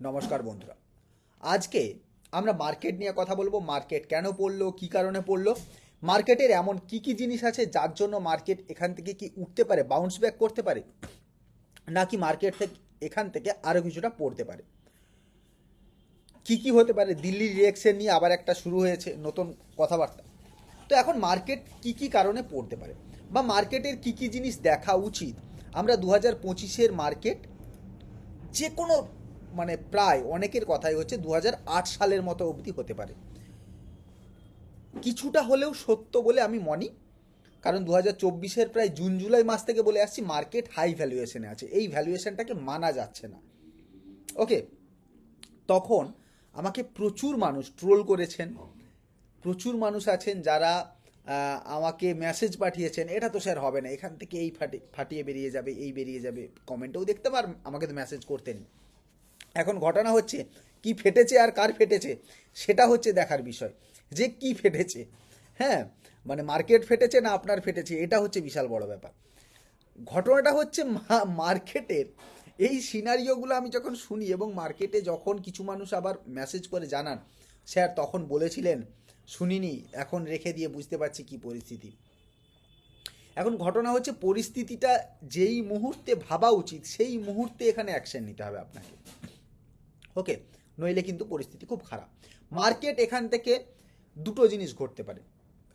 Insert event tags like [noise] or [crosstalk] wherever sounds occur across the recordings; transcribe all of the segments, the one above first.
নমস্কার বন্ধুরা। আজকে আমরা মার্কেট নিয়ে কথা বলব মার্কেট কেন পড়ল, কী কারণে পড়ল মার্কেটের এমন কি কি জিনিস আছে যার জন্য মার্কেট এখান থেকে কি উঠতে পারে বাউন্স ব্যাক করতে পারে, নাকি মার্কেট থেকে এখান থেকে আরও কিছুটা পড়তে পারে? কি কি হতে পারে? দিল্লির রিয়েকশন নিয়ে আবার একটা শুরু হয়েছে নতুন কথাবার্তা। তো এখন মার্কেট কি কি কারণে পড়তে পারে বা মার্কেটের কি কি জিনিস দেখা উচিত? আমরা দু হাজার পঁচিশের মার্কেট যে কোনো মানে প্রায় অনেকের কথাই হচ্ছে দু সালের মতো অবধি হতে পারে। কিছুটা হলেও সত্য বলে আমি মনি, কারণ দু হাজার চব্বিশের প্রায় জুন, জুলাই মাস থেকে বলে আসছি মার্কেট হাই ভ্যালুয়েশনে আছে। এই ভ্যালুয়েশনটাকে মানা যাচ্ছে না। ওকে, তখন আমাকে প্রচুর মানুষ ট্রোল করেছেন, প্রচুর মানুষ আছেন যারা আমাকে মেসেজ পাঠিয়েছেন, এটা তো স্যার হবে না, এখান থেকে এই ফাটি ফাটিয়ে বেরিয়ে যাবে, এই বেরিয়ে যাবে, কমেন্টেও দেখতে পার আমাকে তো মেসেজ করতেন এখন ঘটনা হচ্ছে, কি ফেটেছে আর কার ফেটেছে, সেটা হচ্ছে দেখার বিষয়। যে কি ফেটেছে হ্যাঁ? মানে মার্কেট ফেটেছে না আপনার ফেটেছে, এটা হচ্ছে বিশাল বড় ব্যাপার। ঘটনাটা হচ্ছে মার্কেটের এই সিনারিওগুলো আমি যখন শুনি এবং মার্কেটে যখন কিছু মানুষ আবার মেসেজ করে জানান, স্যার তখন বলেছিলেন, শুনিনি, এখন রেখে দিয়ে বুঝতে পারছি কি পরিস্থিতি। এখন ঘটনা হচ্ছে পরিস্থিতিটা যেই মুহূর্তে ভাবা উচিত, সেই মুহূর্তে এখানে অ্যাকশন নিতে হবে আপনাকে। ওকে, নইলে কিন্তু পরিস্থিতি খুব খারাপ। মার্কেট এখান থেকে দুটো জিনিস ঘটতে পারে।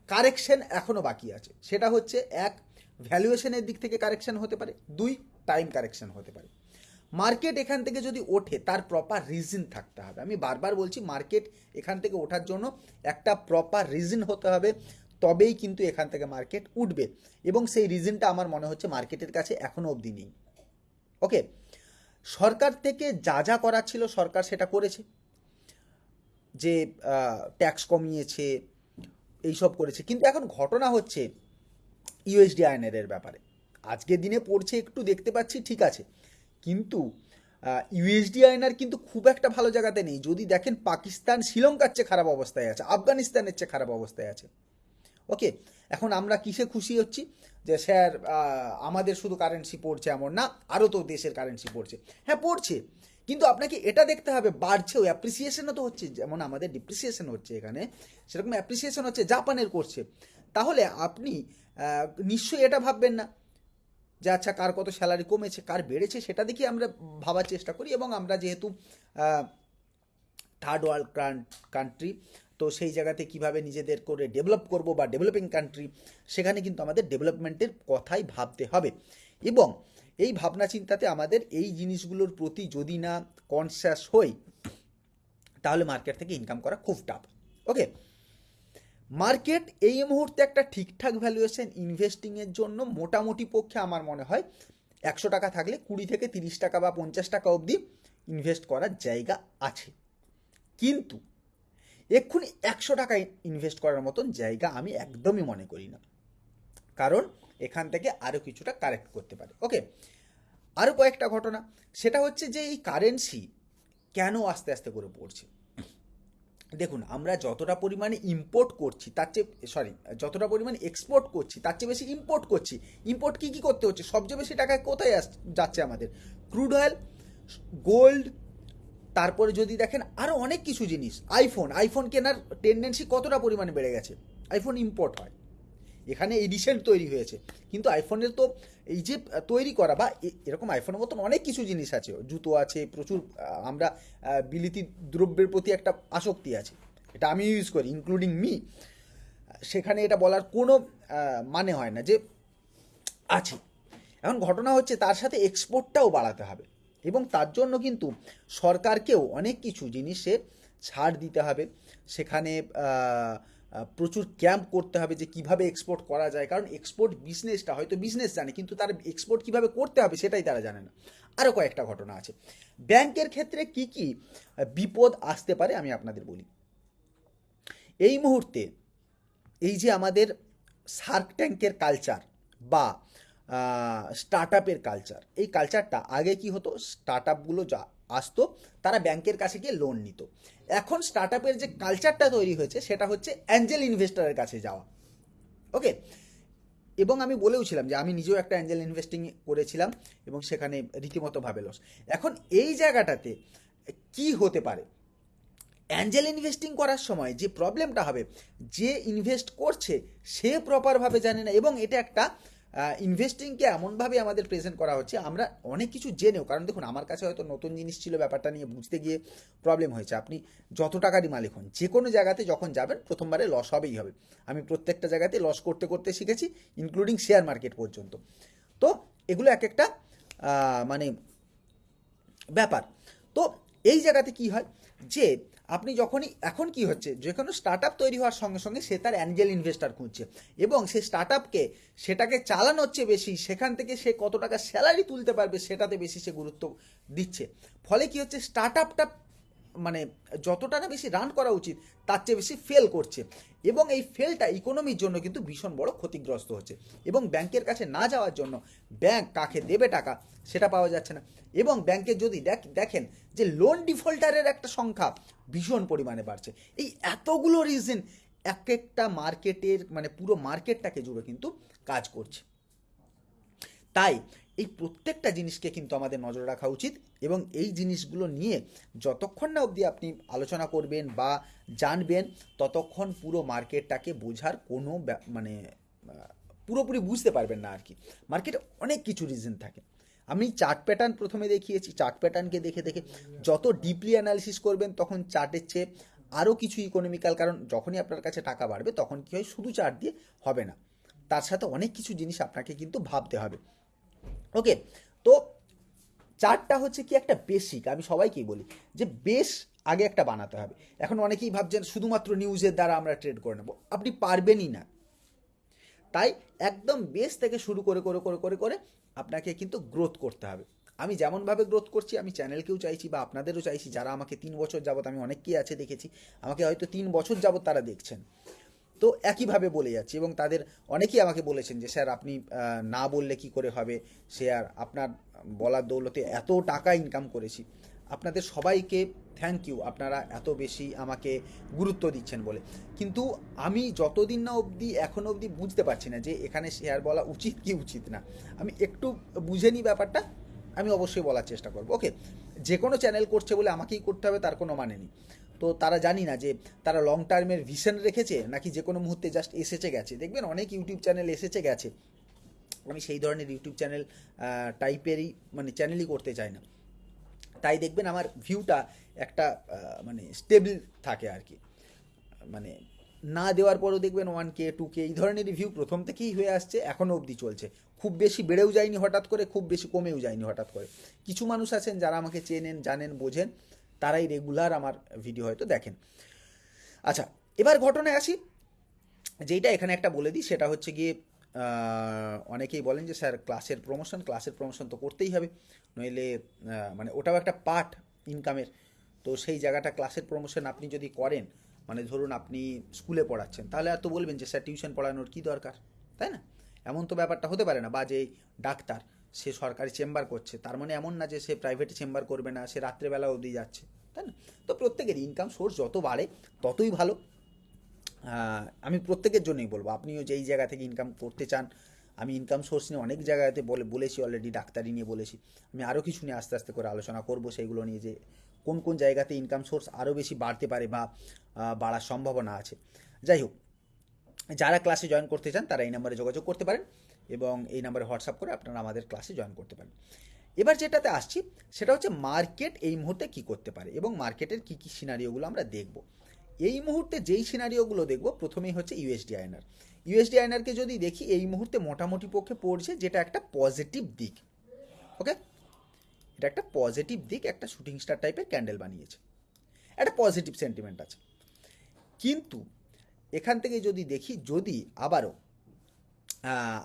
কারেকশন এখনও বাকি আছে। সেটা হচ্ছে, এক, ভ্যালুয়েশনের দিক থেকে কারেকশন হতে পারে। দুই, টাইম কারেকশন হতে পারে। মার্কেট এখান থেকে যদি ওঠে, তার প্রপার রিজন থাকতে হবে। আমি বারবার বলছি, মার্কেট এখান থেকে ওঠার জন্য একটা প্রপার রিজন হতে হবে, তবেই কিন্তু এখান থেকে মার্কেট উঠবে। এবং সেই রিজনটা আমার মনে হচ্ছে, মার্কেটের কাছে এখনও অবধি নেই। ওকে? সরকার থেকে যা যা করার ছিল সরকার সেটা করেছে। যে ট্যাক্স কমিয়েছে, এইসব করেছে। কিন্তু এখন ঘটনা হচ্ছে ইউএসডি আইনের ব্যাপারে। আজকের দিনে পড়ছে, একটু দেখতে পাচ্ছি, ঠিক আছে। কিন্তু ইউএসডি আইনার কিন্তু খুব একটা ভালো জায়গাতে নেই। যদি দেখেন পাকিস্তান শ্রীলঙ্কার চেয়ে খারাপ অবস্থায় আছে, আফগানিস্তানের চেয়ে খারাপ অবস্থায় আছে। ওকে, এখন আমরা কিসে খুশি হচ্ছি? যে স্যার আমাদের শুধু কারেন্সি পড়ছে এমন না আরও তো দেশের কারেন্সি পড়ছে। হ্যাঁ পড়ছে, কিন্তু আপনাকে এটা দেখতে হবে, বাড়ছেও অ্যাপ্রিসিয়েশনও তো হচ্ছে, যেমন আমাদের ডিপ্রিসিয়েশন হচ্ছে এখানে, সেরকম অ্যাপ্রিসিয়েশন হচ্ছে, জাপানের করছে। তাহলে আপনি নিশ্চয়ই এটা ভাববেন না, যে আচ্ছা কার কত স্যালারি কমেছে, কার বেড়েছে, সেটা দেখে আমরা ভাবার চেষ্টা করি, এবং আমরা যেহেতু থার্ড ওয়ার্ল্ড কান্ট্রি তো সেই জায়গাতে কীভাবে নিজেদের করে ডেভেলপ করব বা ডেভেলপিং কান্ট্রি সেখানে কিন্তু আমাদের ডেভেলপমেন্টের কথাই ভাবতে হবে। এবং এই ভাবনা চিন্তাতে আমাদের এই জিনিসগুলোর প্রতি যদি না কনসিয়াস হই, তাহলে মার্কেট থেকে ইনকাম করা খুব টাফ ওকে মার্কেট এই মুহূর্তে একটা ঠিকঠাক ভ্যালুয়েশন ইনভেস্টিংয়ের জন্য মোটামুটি পক্ষে আমার মনে হয় একশো টাকা থাকলে কুড়ি থেকে তিরিশ টাকা বা পঞ্চাশ টাকা অবধি ইনভেস্ট করার জায়গা আছে। কিন্তু এক্ষুনি একশো টাকা ইনভেস্ট করার মতন জায়গা আমি একদমই মনে করি না। কারণ এখান থেকে আরও কিছুটা কারেক্ট করতে পারে। ওকে আরও কয়েকটা ঘটনা। সেটা হচ্ছে যে এই কারেন্সি কেন আস্তে আস্তে করে পড়ছে? দেখুন, আমরা যতটা পরিমাণে ইম্পোর্ট করছি, তার চেয়ে সরি যতটা পরিমাণে এক্সপোর্ট করছি, তার চেয়ে বেশি ইম্পোর্ট করছি। ইম্পোর্ট কী কী করতে হচ্ছে? সবচেয়ে বেশি টাকায় কোথায় যাচ্ছে আমাদের? ক্রুড অয়েল গোল্ড তারপরে যদি দেখেন আরও অনেক কিছু জিনিস আইফোন আইফোন কেনার টেন্ডেন্সি কতটা পরিমাণে বেড়ে গেছে? আইফোন ইম্পোর্ট হয়। এখানে এডিশন তৈরি হয়েছে। কিন্তু আইফোনের তো এই যে তৈরি করা বা এরকম আইফোনের মতন অনেক কিছু জিনিস আছে। জুতো আছে, প্রচুর আমরা বিলিতি দ্রব্যের প্রতি একটা আসক্তি আছে। এটা আমি ইউজ করি ইনক্লুডিং মি সেখানে এটা বলার কোনো মানে হয় না যে, আছে। এখন ঘটনা হচ্ছে তার সাথে এক্সপোর্টটাও বাড়াতে হবে। এবং তার জন্য কিন্তু সরকারকেও অনেক কিছু জিনিসে ছাড় দিতে হবে। সেখানে প্রচুর ক্যাম্প করতে হবে যে কীভাবে এক্সপোর্ট করা যায়। কারণ এক্সপোর্ট বিজনেসটা হয়তো বিজনেস জানে, কিন্তু তার এক্সপোর্ট কীভাবে করতে হবে সেটাই তারা জানে না। আরও কয়েকটা ঘটনা আছে। ব্যাংকের ক্ষেত্রে কি কি বিপদ আসতে পারে আমি আপনাদের বলি। এই মুহূর্তে এই যে আমাদের শার্ক ট্যাঙ্কের কালচার বা স্টার্ট আপের কালচার এই কালচারটা আগে কি হতো? স্টার্ট আপগুলো যা আসতো, তারা ব্যাংকের কাছে গিয়ে লোন নিত। এখন স্টার্ট আপের যে কালচারটা তৈরি হয়েছে, সেটা হচ্ছে অ্যাঞ্জেল ইনভেস্টরের কাছে যাওয়া। ওকে এবং আমি বলেও ছিলাম যে, আমি নিজেও একটা অ্যাঞ্জেল ইনভেস্টিং করেছিলাম এবং সেখানে রীতিমতো ভাবে লস এখন এই জায়গাটাতে কি হতে পারে? অ্যাঞ্জেল ইনভেস্টিং করার সময় যে প্রবলেমটা হবে, যে ইনভেস্ট করছে, সে প্রপারভাবে জানে না এবং এটা একটা ইনভেস্টিংকে এমনভাবে আমাদের প্রেজেন্ট করা হচ্ছে, আমরা অনেক কিছু জেনেও, কারণ দেখুন, আমার কাছে হয়তো নতুন জিনিস ছিল ব্যাপারটা নিয়ে বুঝতে গিয়ে প্রবলেম হয়েছে। আপনি যত টাকারই মালিক হন, যে কোনো জায়গাতে যখন যাবেন, প্রথমবারে লস হবেই হবে। আমি প্রত্যেকটা জায়গাতে লস করতে করতে শিখেছি ইনক্লুডিং শেয়ার মার্কেট পর্যন্ত। তো এগুলো এক একটা মানে ব্যাপার। তো এই জায়গাতে কি হয়? যে আপনি যখনই, এখন কি হচ্ছে? যে কোনো স্টার্ট আপ তৈরি হওয়ার সঙ্গে সঙ্গে সে তার অ্যাঞ্জেল ইনভেস্টার খুঁজছে এবং সে স্টার্ট আপকে সেটাকে চালানো হচ্ছে বেশি, সেখান থেকে সে কত টাকা স্যালারি তুলতে পারবে, সেটাতে বেশি সে গুরুত্ব দিচ্ছে। ফলে কি হচ্ছে? স্টার্ট আপটা মানে যতটা না বেশি রান করা উচিত, তার চেয়ে বেশি ফেল করছে। এবং এই ফেলটা ইকোনমির জন্য কিন্তু ভীষণ বড় ক্ষতিগ্রস্ত হচ্ছে। এবং ব্যাংকের কাছে না যাওয়ার জন্য ব্যাংক কাকে দেবে টাকা সেটা পাওয়া যাচ্ছে না। এবং ব্যাংকে যদি দেখ- দেখেন যে লোন ডিফল্টারের একটা সংখ্যা ভীষণ পরিমাণে বাড়ছে। এই এতগুলো রিজন এক একটা মার্কেটের মানে পুরো মার্কেটটাকে জুড়ে কিন্তু কাজ করছে। তাই এই প্রত্যেকটা জিনিসকে কিন্তু আমাদের নজর রাখা উচিত এবং এই জিনিসগুলো নিয়ে যতক্ষণ না অবধি আপনি আলোচনা করবেন বা জানবেন, ততক্ষণ পুরো মার্কেটটাকে বোঝার কোনো মানে পুরোপুরি বুঝতে পারবেন না আর কি। মার্কেটে অনেক কিছু রিজন থাকে। আমি চার্ট প্যাটার্ন প্রথমে দেখিয়েছি চার্ট প্যাটার্নকে দেখে দেখে যত ডিপলি অ্যানালিসিস করবেন তখন চার্টের চেয়ে আরও কিছু ইকোনমিক্যাল কারণ যখনই আপনার কাছে টাকা বাড়বে তখন কি হয়? শুধু চার্ট দিয়ে হবে না। তার সাথে অনেক কিছু জিনিস আপনাকে কিন্তু ভাবতে হবে। ওকে তো চারটা হচ্ছে কি একটা বেসিক আমি সবাইকেই বলি যে বেস আগে একটা বানাতে হবে। এখন অনেকেই ভাবছেন শুধুমাত্র নিউজের দ্বারা আমরা ট্রেড করে নেব। আপনি পারবেনই না। তাই একদম বেস থেকে শুরু করে করে করে করে করে আপনাকে কিন্তু গ্রোথ করতে হবে। আমি যেমনভাবে গ্রোথ করছি, আমি চ্যানেলকেও চাইছি বা আপনাদেরও চাইছি, যারা আমাকে তিন বছর যাবত আমি অনেককেই আছে দেখেছি, আমাকে হয়তো তিন বছর যাবত তারা দেখছেন। তো একইভাবে বলে যাচ্ছি এবং তাদের অনেকেই আমাকে বলেছেন যে, স্যার, আপনি না বললে কি করে হবে? শেয়ার আপনার বলার দৌলতে এত টাকা ইনকাম করেছি। আপনাদের সবাইকে থ্যাংক ইউ আপনারা এত বেশি আমাকে গুরুত্ব দিচ্ছেন বলে। কিন্তু আমি যতদিন না অবধি, এখন অবধি বুঝতে পারছি না যে, এখানে শেয়ার বলা উচিত কি উচিত না। আমি একটু বুঝে নিই ব্যাপারটা, আমি অবশ্যই বলার চেষ্টা করব। ওকে যে কোনো চ্যানেল করছে বলে আমাকেই করতে হবে, তার কোনো মানে নেই। তো তারা জানি না যে তারা লং টার্মের ভিশন রেখেছে নাকি যে কোনো মুহূর্তে জাস্ট এসেছে গেছে। দেখবেন অনেক ইউটিউব চ্যানেল এসেছে গেছে। আমি সেই ধরনের ইউটিউব চ্যানেল টাইপেরই মানে চ্যানেলই করতে চাই না। তাই দেখবেন আমার ভিউটা একটা মানে স্টেবল থাকে আর কি। মানে না দেওয়ার পরও দেখবেন ওয়ান কে টু কে এই ধরনের ভিউ প্রথম থেকেই হয়ে আসছে এখনও অবধি চলছে। খুব বেশি বেড়েও যায়নি হঠাৎ করে, খুব বেশি কমেও যায়নি হঠাৎ করে। কিছু মানুষ আছেন যারা আমাকে চেনেন, জানেন, বোঝেন। তারাই রেগুলার আমার ভিডিও হয়তো দেখেন। আচ্ছা এবার ঘটনায় আসি। যেইটা এখানে একটা বলে দিই, সেটা হচ্ছে গিয়ে অনেকেই বলেন যে, স্যার ক্লাসের প্রমোশন ক্লাসের প্রমোশন তো করতেই হবে। নইলে মানে ওটাও একটা পার্ট ইনকামের তো সেই জায়গাটা ক্লাসের প্রমোশন আপনি যদি করেন মানে ধরুন আপনি স্কুলে পড়াচ্ছেন, তাহলে আর তো বলবেন যে, স্যার টিউশন পড়ানোর কী দরকার? তাই না? এমন তো ব্যাপারটা হতে পারে না। বা যে ডাক্তার সে সরকারি চেম্বার করছে, তার মানে এমন না যে সে প্রাইভেটে চেম্বার করবে না, সে রাত্রেবেলা অবধি যাচ্ছে, তাই না? তো প্রত্যেকের ইনকাম সোর্স যত বাড়ে, ততই ভালো। আমি প্রত্যেকের জন্যই বলব, আপনিও যেই জায়গা থেকে ইনকাম করতে চান, আমি ইনকাম সোর্স নিয়ে অনেক জায়গাতে বলে, বলেছি অলরেডি ডাক্তারি নিয়ে বলেছি। আমি আরও কিছু নিয়ে আস্তে আস্তে করে আলোচনা করব সেইগুলো নিয়ে যে, কোন কোন জায়গাতে ইনকাম সোর্স আরও বেশি বাড়তে পারে বা বাড়ার সম্ভাবনা আছে। যাই হোক, যারা ক্লাসে জয়েন করতে চান, তারা এই নাম্বারে যোগাযোগ করতে পারেন। এবং এই নাম্বারে হোয়াটসঅ্যাপ করে আপনারা আমাদের ক্লাসে জয়েন করতে পারেন। এবার যেটাতে আসছি, সেটা হচ্ছে মার্কেট এই মুহূর্তে কি করতে পারে এবং মার্কেটের কি কি সিনারিওগুলো আমরা দেখব। এই মুহূর্তে যেই সিনারিওগুলো দেখব, প্রথমেই হচ্ছে ইউএসডি আয়নার। ইউএসডি আয়নারকে যদি দেখি, এই মুহূর্তে মোটামুটি পক্ষে পড়ছে যেটা একটা পজিটিভ দিক। ওকে এটা একটা পজিটিভ দিক, একটা শুটিং স্টার টাইপের ক্যান্ডেল বানিয়েছে। একটা পজিটিভ সেন্টিমেন্ট আছে। কিন্তু, এখান থেকে যদি দেখি, যদি আবারও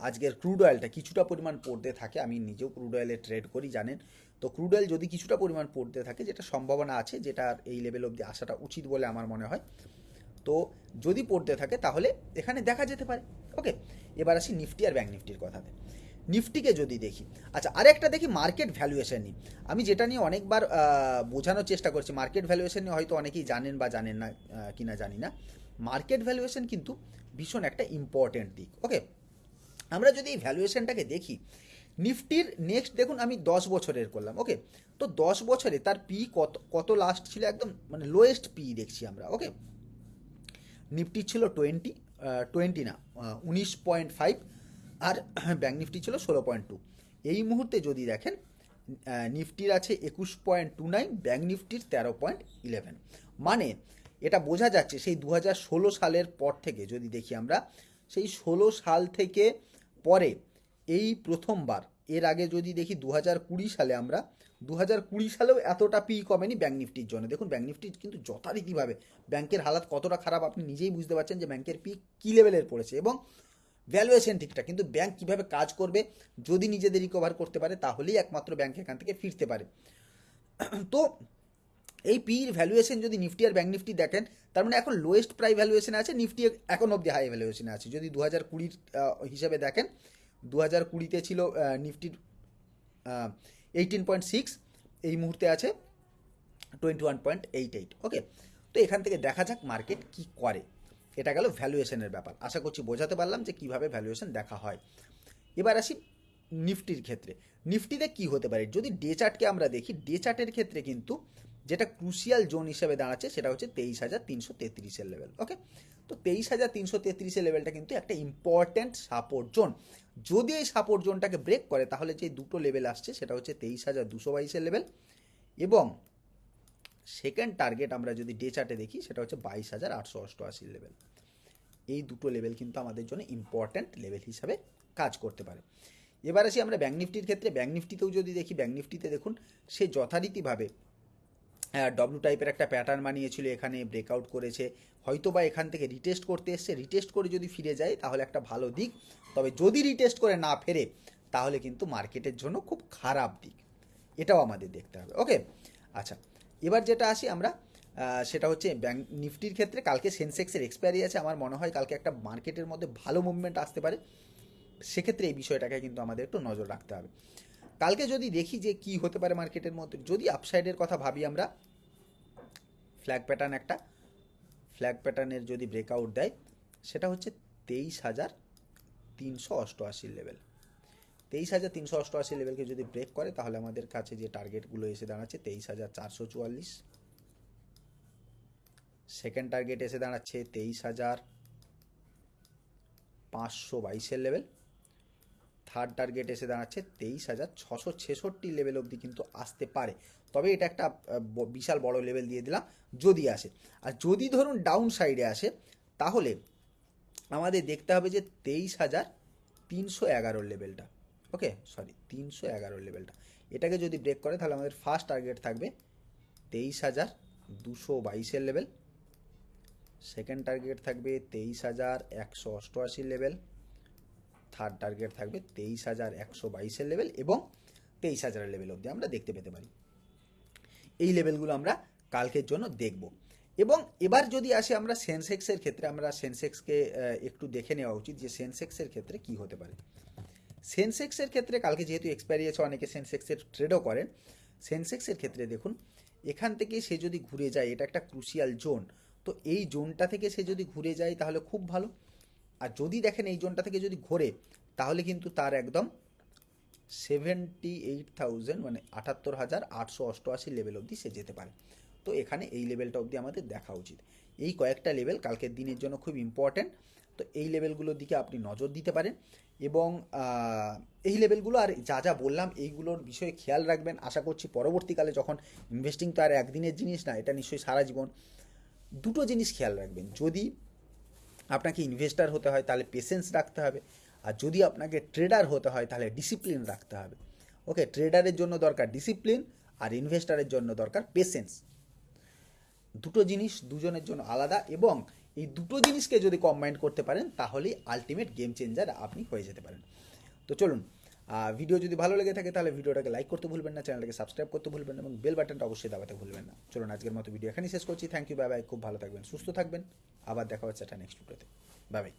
আজকের ক্রুড অয়েলটা কিছুটা পরিমাণ পড়তে থাকে। আমি নিজেও ক্রুড অয়েলে ট্রেড করি, জানেন? তো ক্রুড অয়েল যদি কিছুটা পরিমাণ পড়তে থাকে, যেটা সম্ভাবনা আছে, যেটা এই লেভেল অবধি আসাটা উচিত বলে আমার মনে হয়, তো যদি পড়তে থাকে, তাহলে এখানে দেখা যেতে পারে। ওকে এবার আসি নিফটি আর ব্যাঙ্ক নিফটির কথাতে। নিফটিকে যদি দেখি আচ্ছা আরেকটা দেখি মার্কেট ভ্যালুয়েশন নিয়ে। আমি যেটা নিয়ে অনেকবার বোঝানোর চেষ্টা করছি মার্কেট ভ্যালুয়েশন নিয়ে হয়তো অনেকেই জানেন বা জানেন না কিনা জানি না। মার্কেট ভ্যালুয়েশন কিন্তু ভীষণ একটা ইম্পর্টেন্ট দিক। ওকে আমরা যদি এই ভ্যালুয়েশনটাকে দেখি, নিফটির নেক্সট দেখুন আমি দশ বছরের করলাম ওকে তো দশ বছরে তার পি কত কত লাস্ট ছিল? একদম মানে লোয়েস্ট পি দেখছি আমরা ওকে নিফটি ছিল টোয়েন্টি টোয়েন্টি না উনিশ পয়েন্ট ফাইভ আর [clears throat] ব্যাঙ্ক নিফটি ছিল ষোলো পয়েন্ট টু এই মুহূর্তে যদি দেখেন নিফটির আছে একুশ পয়েন্ট টু নাইন ব্যাঙ্ক নিফটির তেরো পয়েন্ট ইলেভেন মানে এটা বোঝা যাচ্ছে সেই দু হাজার ষোলো সালের পর থেকে যদি দেখি আমরা, সেই ষোলো সাল থেকে পরে এই প্রথমবার, এর আগে যদি দেখি দু হাজার কুড়ি সালে আমরা দু হাজার কুড়ি সালেও এতটা পি কমেনি ব্যাঙ্ক নিফটির জন্য। দেখুন ব্যাঙ্ক নিফটি কিন্তু যথারীতিভাবে ব্যাংকের হালাত কতটা খারাপ আপনি নিজেই বুঝতে পারছেন যে ব্যাংকের পি কী লেভেলের পড়েছে এবং ভ্যালুয়েশন ঠিকঠাক কিন্তু ব্যাংক কীভাবে কাজ করবে, যদি নিজেদের রিকভার করতে পারে তাহলেই একমাত্র ব্যাংক এখান থেকে ফিরতে পারে। তো এই পির ভ্যালুয়েশন যদি নিফটি আর ব্যাঙ্ক নিফটি দেখেন, তার মানে এখন লোয়েস্ট প্রাই ভ্যালুয়েশন আছে নিফটি এখন অবধি হাই ভ্যালুয়েশন আছে। যদি দু হাজার কুড়ির হিসাবে দেখেন দু হাজার কুড়িতে ছিল নিফটির এইটিন পয়েন্ট সিক্স এই মুহূর্তে আছে twenty one point eight eight okay তো এখান থেকে দেখা যাক মার্কেট কি করে। এটা গেল ভ্যালুয়েশনের ব্যাপার। আশা করছি বোঝাতে পারলাম যে কীভাবে ভ্যালুয়েশন দেখা হয়। এবার আসি নিফটির ক্ষেত্রে। নিফটিতে কি হতে পারে? যদি ডে চার্টকে আমরা দেখি ডে চার্টের ক্ষেত্রে কিন্তু যেটা ক্রুশিয়াল জোন হিসেবে দাঁড়াচ্ছে সেটা হচ্ছে তেইশ হাজার তিনশো তেত্রিশের লেভেল ওকে তো তেইশ হাজার তিনশো তেত্রিশের লেভেলটা কিন্তু একটা ইম্পর্ট্যান্ট সাপোর্ট জোন যদি এই সাপোর্ট জোনটাকে ব্রেক করে, তাহলে যে দুটো লেভেল আসছে সেটা হচ্ছে তেইশ হাজার দুশো বাইশের লেভেল এবং সেকেন্ড টার্গেট আমরা যদি ডে চার্টে দেখি, সেটা হচ্ছে বাইশ হাজার আটশো অষ্টআশির লেভেল এই দুটো লেভেল কিন্তু আমাদের জন্য ইম্পর্ট্যান্ট লেভেল হিসাবে কাজ করতে পারে। এবার আসি আমরা ব্যাঙ্ক নিফটির ক্ষেত্রে। ব্যাঙ্ক নিফটিতেও যদি দেখি ব্যাঙ্ক নিফটিতে দেখুন, সে যথারীতিভাবে ডব্লু টাইপের একটা প্যাটার্ন বানিয়েছিল, এখানে ব্রেকআউট করেছে। হয়তো বা এখান থেকে রিটেস্ট করতে এসছে। রিটেস্ট করে যদি ফিরে যায় তাহলে একটা ভালো দিক। তবে যদি রিটেস্ট করে না ফেরে, তাহলে কিন্তু মার্কেটের জন্য খুব খারাপ দিক। এটাও আমাদের দেখতে হবে। ওকে আচ্ছা এবার যেটা আসি আমরা সেটা হচ্ছে ব্যাঙ্ক নিফটির ক্ষেত্রে কালকে সেন্সেক্সের এক্সপায়ারি আছে। আমার মনে হয় কালকে একটা মার্কেটের মধ্যে ভালো মুভমেন্ট আসতে পারে। সেক্ষেত্রে এই বিষয়টাকে কিন্তু আমাদের একটু নজর রাখতে হবে। কালকে যদি দেখি যে কি হতে পারে মার্কেটের মধ্যে, যদি আপসাইডের কথা ভাবি আমরা ফ্ল্যাগ প্যাটার্ন একটা ফ্ল্যাগ প্যাটার্নের যদি ব্রেকআউট দেয়, সেটা হচ্ছে তেইশ হাজার তিনশো অষ্টআশির লেভেল তেইশ হাজার তিনশো অষ্টআশি লেভেলকে যদি ব্রেক করে, তাহলে আমাদের কাছে যে টার্গেটগুলো এসে দাঁড়াচ্ছে, তেইশ হাজার চারশো চুয়াল্লিশ। সেকেন্ড টার্গেট এসে দাঁড়াচ্ছে তেইশ হাজার পাঁচশো বাইশের লেভেল থার্ড টার্গেট এসে দাঁড়াচ্ছে তেইশ হাজার ছশো ছেষট্টি লেভেল অবধি কিন্তু আসতে পারে। তবে এটা একটা বিশাল বড় লেভেল দিয়ে দিলাম, যদি আসে। আর যদি ধরুন ডাউন সাইডে আসে, তাহলে আমাদের দেখতে হবে যে তেইশ হাজার তিনশো এগারোর লেভেলটা ওকে সরি তিনশো এগারোর লেভেলটা এটাকে যদি ব্রেক করে, তাহলে আমাদের ফার্স্ট টার্গেট থাকবে তেইশ হাজার দুশো বাইশের লেভেল সেকেন্ড টার্গেট থাকবে তেইশ হাজার একশো অষ্টআশি লেভেল থার্ড টার্গেট থাকবে তেইশ হাজার একশো বাইশের লেভেল এবং তেইশ হাজারের লেভেল অবধি আমরা দেখতে পেতে পারি। এই লেভেলগুলো আমরা কালকের জন্য দেখব। এবং এবার যদি আসে আমরা সেন্সেক্সের ক্ষেত্রে, আমরা সেন্সেক্সকে একটু দেখে নেওয়া উচিত যে সেন্সেক্সের ক্ষেত্রে কি হতে পারে। সেন্সেক্সের ক্ষেত্রে কালকে যেহেতু এক্সপায়ারি আছে, অনেকে সেন্সেক্সের ট্রেডও করেন। সেন্সেক্সের ক্ষেত্রে দেখুন, এখান থেকে সে যদি ঘুরে যায়, এটা একটা ক্রুশিয়াল জোন তো এই জোনটা থেকে সে যদি ঘুরে যায় তাহলে খুব ভালো। আর যদি দেখেন এই জোনটা থেকে যদি ঘোরে, তাহলে কিন্তু তার একদম সেভেন্টি এইট থাউজেন্ড মানে আটাত্তর হাজার আটশো অষ্টআশি লেভেল অবধি সে যেতে পারে। তো এখানে এই লেভেলটা অবধি আমাদের দেখা উচিত। এই কয়েকটা লেভেল কালকের দিনের জন্য খুব ইম্পর্ট্যান্ট তো এই লেভেলগুলোর দিকে আপনি নজর দিতে পারেন এবং এই লেভেলগুলো আর যা যা বললাম এইগুলোর বিষয়ে খেয়াল রাখবেন। আশা করছি পরবর্তীকালে যখন ইনভেস্টিং তো আর একদিনের জিনিস না, এটা নিশ্চয়ই সারা জীবন। দুটো জিনিস খেয়াল রাখবেন। যদি আপনাকে ইনভেস্টার হতে হয়, তাহলে পেশেন্স রাখতে হবে। আর যদি আপনাকে ট্রেডার হতে হয়, তাহলে ডিসিপ্লিন রাখতে হবে। ওকে ট্রেডারের জন্য দরকার ডিসিপ্লিন আর ইনভেস্টারের জন্য দরকার পেশেন্স দুটো জিনিস দুজনের জন্য আলাদা এবং এই দুটো জিনিসকে যদি কম্বাইন করতে পারেন, তাহলেই আলটিমেট গেম চেঞ্জার আপনি হয়ে যেতে পারেন। তো চলুন ভিডিও যদি ভালো লেগে থাকে, তাহলে ভিডিওটাকে লাইক করতে ভুলবেন না চ্যানেলটাকে সাবস্ক্রাইব করতে ভুলবেন না, এবং বেল বাটনটা অবশ্যই দাবাতে ভুলবেন না। চলুন, আজকের মতো ভিডিও এখানেই শেষ করছি। থ্যাংক ইউ বাই বাই খুব ভালো থাকবেন, সুস্থ থাকবেন, আবার দেখা হচ্ছে একটা নেক্সট ভিডিওতে বাই বাই